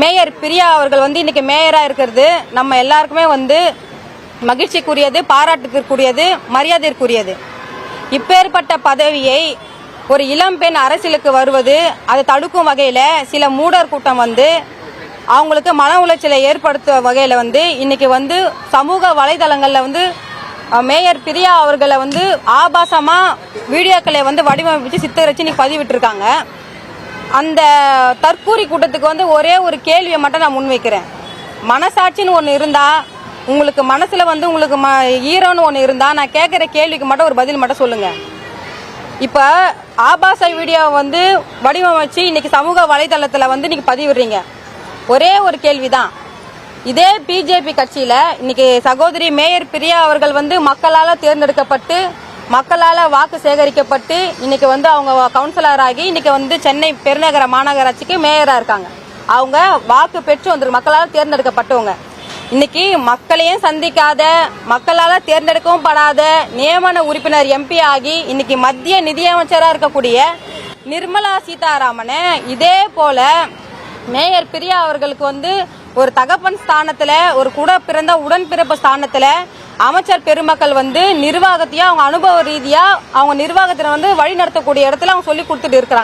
Mayor Priya அவர்கள் வந்து இன்னைக்கு மேயராக இருக்கிறது. நம்ம எல்லாருக்குமே வந்து மகிழ்ச்சிக்குரியது பாராட்டுக்குரியது மரியாதைக்குரியது. இப்பேற்பட்ட பதவியை ஒரு இளம்பெண் அரசியலுக்கு வருவது அதை தடுக்கும் வகையில் சில மூடர் கூட்டம் வந்து அவங்களுக்கு மன உளைச்சலை ஏற்படுத்தும் வகையில் வந்து இன்னைக்கு வந்து சமூக வலைதளங்களில் வந்து மேயர் பிரியா அவர்களை வந்து ஆபாசமாக வீடியோக்களை வந்து வடிவமைச்சு சித்தரிச்சு இன்னைக்கு பதிவிட்டிருக்காங்க. அந்த தற்கூரி கூட்டத்துக்கு வந்து ஒரே ஒரு கேள்வியை மட்டும் நான் முன்வைக்கிறேன். மனசாட்சின்னு ஒன்று இருந்தால் உங்களுக்கு மனசில் வந்து உங்களுக்கு ம ஈரோன்னு ஒன்று இருந்தால் நான் கேட்குற கேள்விக்கு மட்டும் ஒரு பதில் மட்டும் சொல்லுங்கள் இப்போ ஆபாச வீடியோ வந்து வடிவமைச்சு இன்னைக்கு சமூக வலைதளத்தில் வந்து இன்னைக்கு பதிவிடுறீங்க. ஒரே ஒரு கேள்விதான். இதே பிஜேபி கட்சியில் இன்னைக்கு சகோதரி மேயர் பிரியா அவர்கள் வந்து மக்களால் தேர்ந்தெடுக்கப்பட்டு மக்களால் வாக்கு சேகரிக்கப்பட்டு இன்னைக்கு வந்து அவங்க கவுன்சிலராகி இன்னைக்கு வந்து சென்னை பெருநகர மாநகராட்சிக்கு மேயராக இருக்காங்க. அவங்க வாக்கு பெற்று வந்து மக்களால் தேர்ந்தெடுக்கப்பட்டவங்க. இன்னைக்கு மக்களையும் சந்திக்காத மக்களால் தேர்ந்தெடுக்கவும் படாத நியமன உறுப்பினர் எம்பி ஆகி இன்னைக்கு மத்திய நிதியமைச்சராக இருக்கக்கூடிய நிர்மலா சீதாராமனை இதே போல மேயர் பிரியா அவர்களுக்கு வந்து ஒரு தகப்பன் ஸ்தானத்தில் ஒரு கூட பிறந்த உடன்பிறப்பு ஸ்தானத்தில் அமைச்சர் பெருமக்கள் வந்து நிர்வாகத்தையும் அவங்க அனுபவ ரீதியாக அவங்க நிர்வாகத்தில் வந்து வழி நடத்தக்கூடிய இடத்துல அவங்க சொல்லி கொடுத்துட்டு இருக்கிறாங்க.